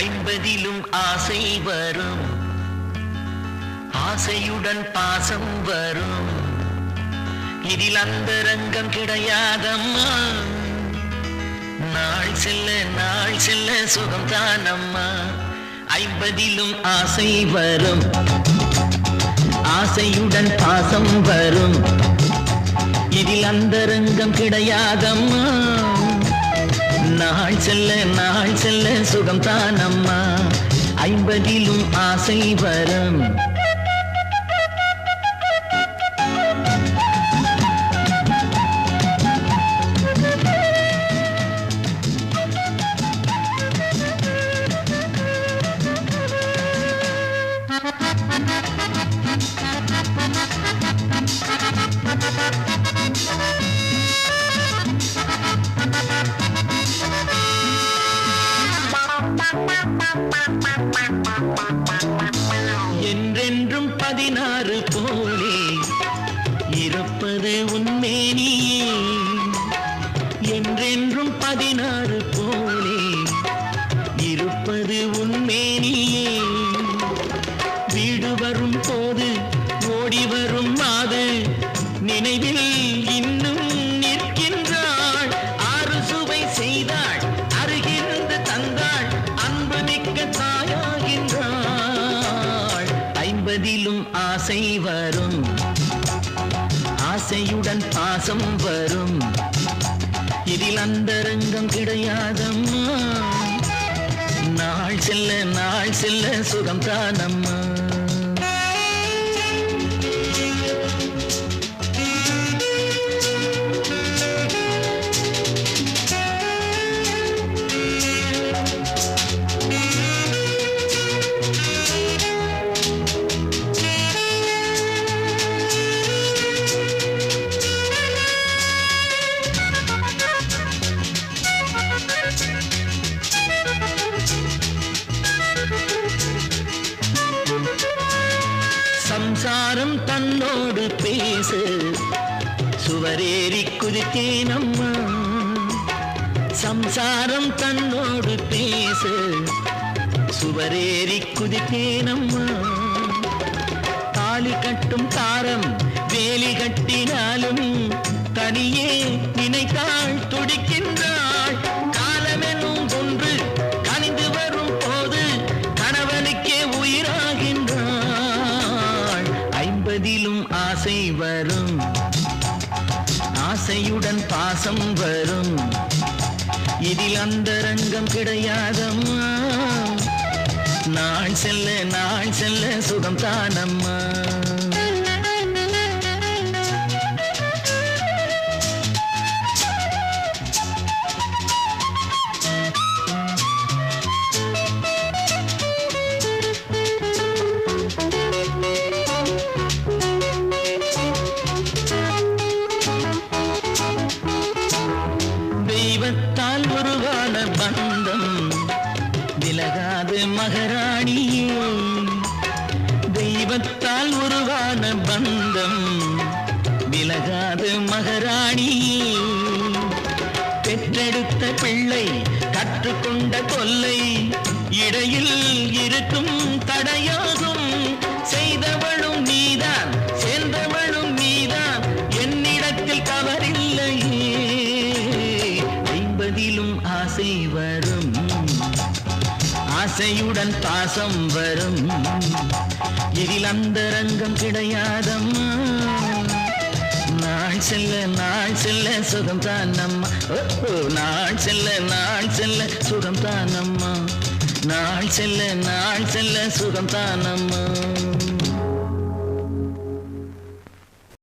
ஐம்பதிலும் ஆசை வரும். ஆசையுடன் பாசம் வரும். இதில் அந்த ரங்கம் கிடையாதம்மா. நாள் செல்ல நாள் செல்ல சுகம்தான் அம்மா ஐம்பதிலும் ஆசை வரும். ஆசையுடன் பாசம் வரும். இதில் அந்த ரங்கம் கிடையாதம்மா. நாள் செல்ல நாள் செல்ல சுகம் அம்மா ஐம்பதிலும் ஆசை வரம். என்றென்றும் பதினாறு போலே இருப்பது உன்மேனியே என்றென்றும் பதினாறு போலே இருப்பது உன்மேனியே வீடு வரும் போது ஓடி வரும் அது நினைவில் ஆசை வரும். ஆசையுடன் பாசம் வரும். இதில் அந்த ரங்கம் கிடையாதம்மா. நாள் செல்ல நாள் செல்ல சுகம் தானம்மா. சம்சாரம் தன்னோடு பேசு. சுவரேறி குதித்தேனம்மா. சம்சாரம் தன்னோடு பேசு. சுவரேறி குதித்தேனம்மா. தாலி கட்டும் தார ஆசை வரும். ஆசையுடன் பாசம் வரும். இதில் அந்த ரங்கம் கிடையாதம்மா. நான் செல்ல நான் செல்ல சுகம் தானம்மா. உருவான பந்தம். விலகாது மகராணியே. தெய்வத்தால் உருவான பந்தம். விலகாது மகராணியே. பெற்றெடுத்த பிள்ளை கற்றுக்கொண்ட கொல்லை. இடையில் இருக்கும் தடையாகும் வரும். ஆசையுடன் பாசம் வரும். இதில் அந்த ரங்கம் கிடையாதம்மா. நாள் செல்ல நாள் செல்ல சுகம் தான் அம்மா நாள் செல்ல நாள் செல்ல சுகம் தான் அம்மா நாள் செல்ல நாள் செல்ல சுகம் தான் அம்மா